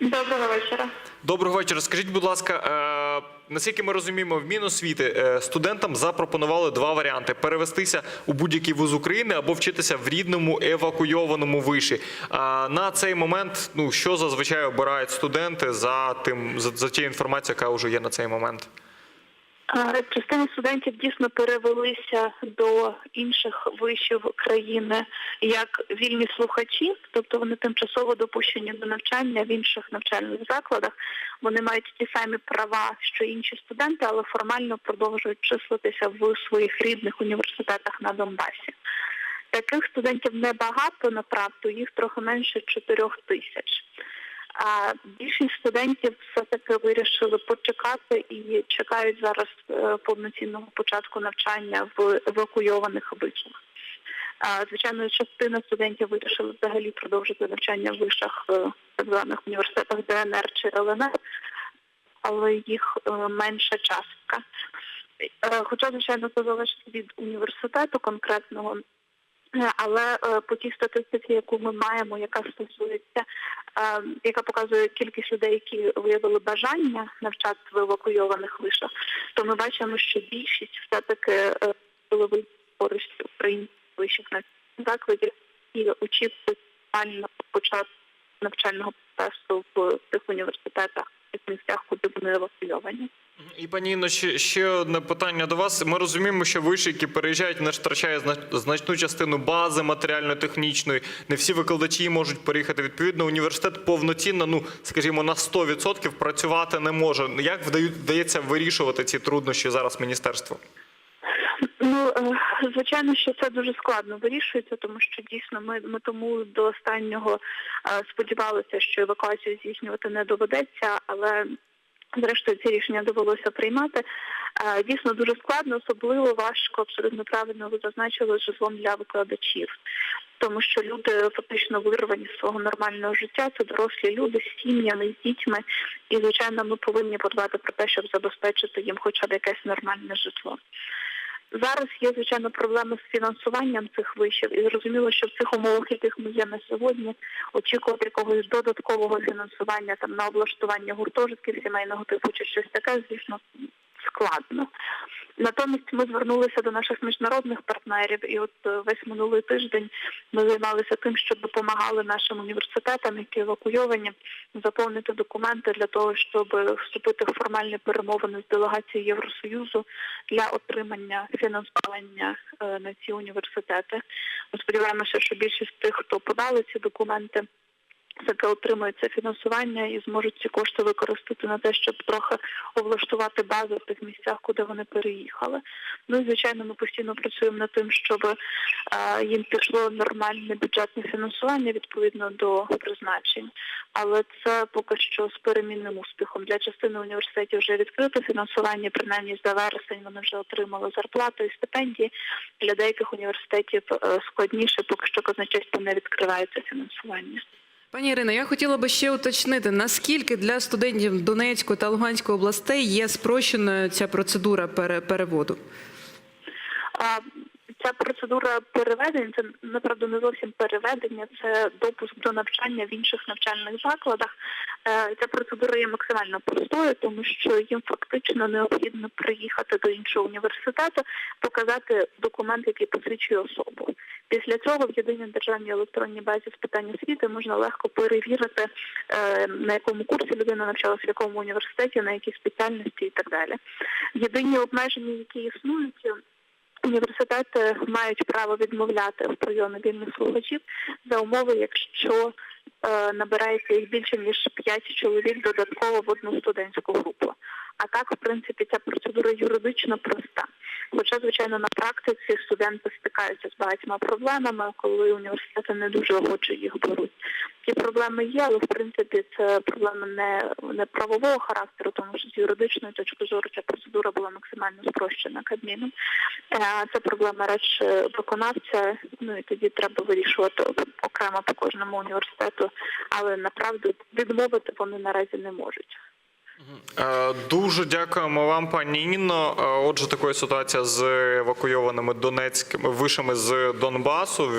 Доброго вечора. Доброго вечора. Скажіть, будь ласка, е, наскільки ми розуміємо, в Міносвіти е, студентам запропонували два варіанти: перевестися у будь-який вуз України або вчитися в рідному евакуйованому виші. А на цей момент, ну що зазвичай обирають студенти за тим за, за тією інформацією, яка вже є на цей момент? Частина студентів дійсно перевелися до інших вишів країни як вільні слухачі, тобто вони тимчасово допущені до навчання в інших навчальних закладах. Вони мають ті самі права, що інші студенти, але формально продовжують числитися в своїх рідних університетах на Донбасі. Таких студентів небагато, направду, їх трохи менше 4 тисяч. А більшість студентів все-таки вирішили почекати і чекають зараз е, повноцінного початку навчання в евакуйованих. А, Звичайно, частина студентів вирішили взагалі продовжити навчання в вишах е, так званих університетах ДНР чи ЛНР, але їх е, менша частка. Хоча, звичайно, це залежить від університету конкретного. Але е, по тій статистиці, яку ми маємо, яка стосується, е, яка показує кількість людей, які виявили бажання навчатися в евакуйованих вишах, то ми бачимо, що більшість все-таки е, були користь українських вищих навчальних закладів і очікують початку навчального процесу в тих університетах, тих місцях, куди вони евакуйовані. І пані Інно, ще, ще одне питання до вас. Ми розуміємо, що виші, які переїжджають, втрачають зна- значну частину бази матеріально-технічної. Не всі викладачі можуть переїхати. Відповідно, університет повноцінно, ну скажімо, на 100% працювати не може. Як вдається вирішувати ці труднощі зараз міністерству? Ну е, звичайно, що це дуже складно вирішується, тому що дійсно ми, ми тому до останнього е, сподівалися, що евакуацію здійснювати не доведеться, але зрештою ці рішення довелося приймати. Е, Дійсно дуже складно, особливо важко, абсолютно правильно ви зазначили житлом для викладачів. Тому що люди фактично вирвані з свого нормального життя, це дорослі люди з сім'ями, з дітьми, і звичайно ми повинні подбати про те, щоб забезпечити їм хоча б якесь нормальне житло. Зараз є звичайно проблеми з фінансуванням цих вишів, і зрозуміло, що в цих умовах, яких ми є на сьогодні, очікувати якогось додаткового фінансування там на облаштування гуртожитків сімейного типу чи щось таке, звісно, складно. Натомість ми звернулися до наших міжнародних партнерів, і от е, весь минулий тиждень ми займалися тим, що допомагали нашим університетам, які евакуйовані, заповнити документи для того, щоб вступити в формальні перемовини з делегацією Євросоюзу для отримання фінансування е, на ці університети. Ми сподіваємося, що більшість тих, хто подали ці документи, таки отримують це фінансування і зможуть ці кошти використати на те, щоб трохи облаштувати базу в тих місцях, куди вони переїхали. Ну і звичайно, ми постійно працюємо над тим, щоб е, їм пішло нормальне бюджетне фінансування відповідно до призначень. Але це поки що з перемінним успіхом. Для частини університетів вже відкрите фінансування, принаймні за вересень вони вже отримали зарплату і стипендії. Для деяких університетів е, складніше, поки що казначейство не відкривається фінансування. Пані Ірино, я хотіла би ще уточнити, наскільки для студентів Донецької та Луганської областей є спрощеною ця процедура пере- переводу? А ця процедура переведення це направду не зовсім переведення, це допуск до навчання в інших навчальних закладах. Е, Ця процедура є максимально простою, тому що їм фактично необхідно приїхати до іншого університету, показати документ, який посвідчує особу. Після цього в єдиній державній електронній базі з питань освіти можна легко перевірити, е, на якому курсі людина навчалася, в якому університеті, на якій спеціальності і так далі. Єдині обмеження, які існують. Університети мають право відмовляти в прийомі вільних слухачів за умови, якщо набирається їх більше ніж 5 чоловік додатково в одну студентську групу. А так, в принципі, ця процедура юридично проста. Хоча, звичайно, на практиці студенти стикаються з багатьма проблемами, коли університети не дуже охоче їх беруть. Ці проблеми є, але в принципі це проблеми не, не правового характеру, тому що з юридичної точки зору ця процедура була максимально спрощена Кабміном. Е, Це проблема радше виконавця, ну і тоді треба вирішувати окремо по кожному університету, але направду відмовити вони наразі не можуть. Е, Дуже дякуємо вам, пані Інно. Е, Отже, такою ситуація з евакуйованими донецькими вишами з Донбасу.